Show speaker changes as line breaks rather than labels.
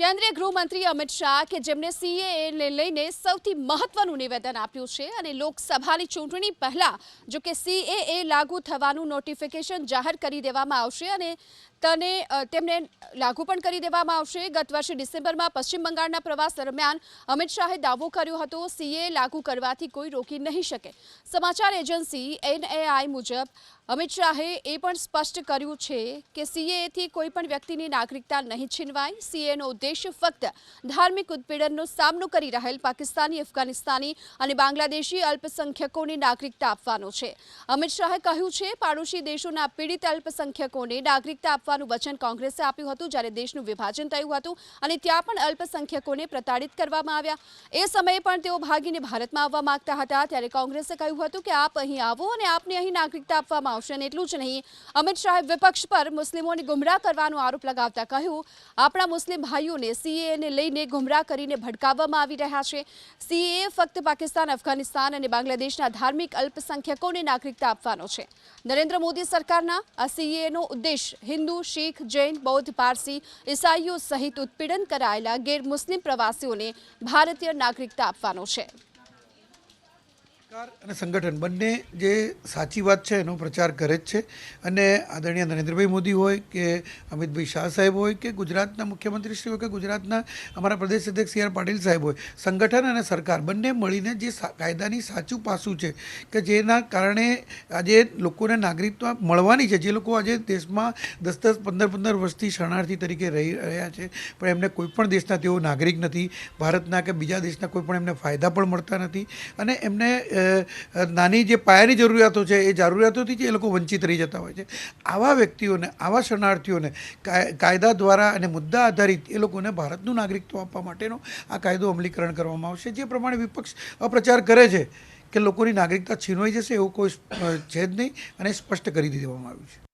કેન્દ્રીય ગૃહમંત્રી અમિત શાહ કે જેમને સીએએને લઈને સૌથી મહત્વનું નિવેદન આપ્યું છે અને લોકસભાની ચૂંટણી પહેલા, જો કે સીએએ લાગુ થવાનું નોટિફિકેશન જાહેર કરી દેવામાં આવશે અને તને તેમને લાગુ પણ કરી દેવામાં આવશે. ગત વર્ષે ડિસેમ્બરમાં પશ્ચિમ બંગાળના પ્રવાસ દરમિયાન અમિત શાહે દાવો કર્યો હતો, સીએ લાગુ કરવાથી કોઈ રોકી નહીં શકે. સમાચાર એજન્સી એનએઆઈ મુજબ, અમિત શાહે એ પણ સ્પષ્ટ કર્યું છે કે સીએથી કોઈ પણ વ્યક્તિની નાગરિકતા નહીં છીનવાય. સીએનો ઉદ્દેશ ફક્ત ધાર્મિક ઉત્પીડનનો સામનો કરી રહેલ પાકિસ્તાની, અફઘાનિસ્તાની અને બાંગ્લાદેશી અલ્પસંખ્યકોને નાગરિકતા આપવાનો છે. અમિત શાહે કહ્યું છે, પાડોશી દેશોના પીડિત અલ્પસંખ્યકોને નાગરિકતા આપવાનું વચન કોંગ્રેસે આપ્યું હતું, જ્યારે દેશનું વિભાજન થયું હતું અને ત્યાં પણ અલ્પસંખ્યકોને પ્રતાડિત કરવામાં આવ્યા. એ સમયે પણ તેઓ ભાગીને ભારતમાં આવવા માંગતા હતા. ત્યારે કોંગ્રેસે કહ્યું હતું કે, આપ અહીં આવો અને આપને અહીં નાગરિકતા આપવામાં આવશે અને એટલું જ નહીં. અમિત શાહે વિપક્ષ પર મુસ્લિમોને ગુમરાહ કરવાનો આરોપ લગાવતા કહ્યું, આપણા મુસ્લિમ ભાઈઓને સીએને લઈને ગુમરાહ કરીને ભડકાવવામાં આવી રહ્યા છે. સીએ ફક્ત પાકિસ્તાન, અફઘાનિસ્તાન અને બાંગ્લાદેશના ધાર્મિક અલ્પસંખ્યકોને નાગરિકતા આપવાનો છે. નરેન્દ્ર મોદી સરકારના આ સીએનો ઉદ્દેશ હિન્દુ શીખ જૈન બૌદ્ધ પારસી ઈસાઈઓ સહિત ઉત્પીડન કરાયેલા ગેરમુસ્લિમ પ્રવાસીઓને ભારતીય નાગરિકતા આપવાનો છે.
સરકાર અને સંગઠન બંને જે સાચી વાત છે એનો પ્રચાર કરે જ છે. અને આદરણીય નરેન્દ્રભાઈ મોદી હોય કે અમિતભાઈ શાહ સાહેબ હોય કે ગુજરાતના મુખ્યમંત્રી શ્રી હોય કે ગુજરાતના અમારા પ્રદેશ અધ્યક્ષ સી આર પાટીલ સાહેબ હોય, સંગઠન અને સરકાર બંને મળીને જે કાયદાની સાચું પાસું છે કે જેના કારણે આજે લોકોને નાગરિકત્વ મળવાની છે, જે લોકો આજે દેશમાં દસ દસ પંદર પંદર વર્ષથી શરણાર્થી તરીકે રહી રહ્યા છે, પણ એમને કોઈપણ દેશના તેઓ નાગરિક નથી. ભારતના કે બીજા દેશના કોઈ પણ એમને ફાયદા પણ મળતા નથી. અને એમને નાની જે પાયાની જરૂરિયાતો છે, એ જરૂરિયાતોથી જ એ લોકો વંચિત રહી જતા હોય છે. આવા વ્યક્તિઓને, આવા શરણાર્થીઓને કાય- કાયદા દ્વારા અને મુદ્દા આધારિત એ લોકોને ભારતનું નાગરિકત્વ આપવા માટેનો આ કાયદો અમલીકરણ કરવામાં આવશે. જે પ્રમાણે વિપક્ષ અપ્રચાર કરે છે કે લોકોની નાગરિકતા છીનવાઈ જશે એવું કોઈ છે જ નહીં અને સ્પષ્ટ કરી દેવામાં આવ્યું છે.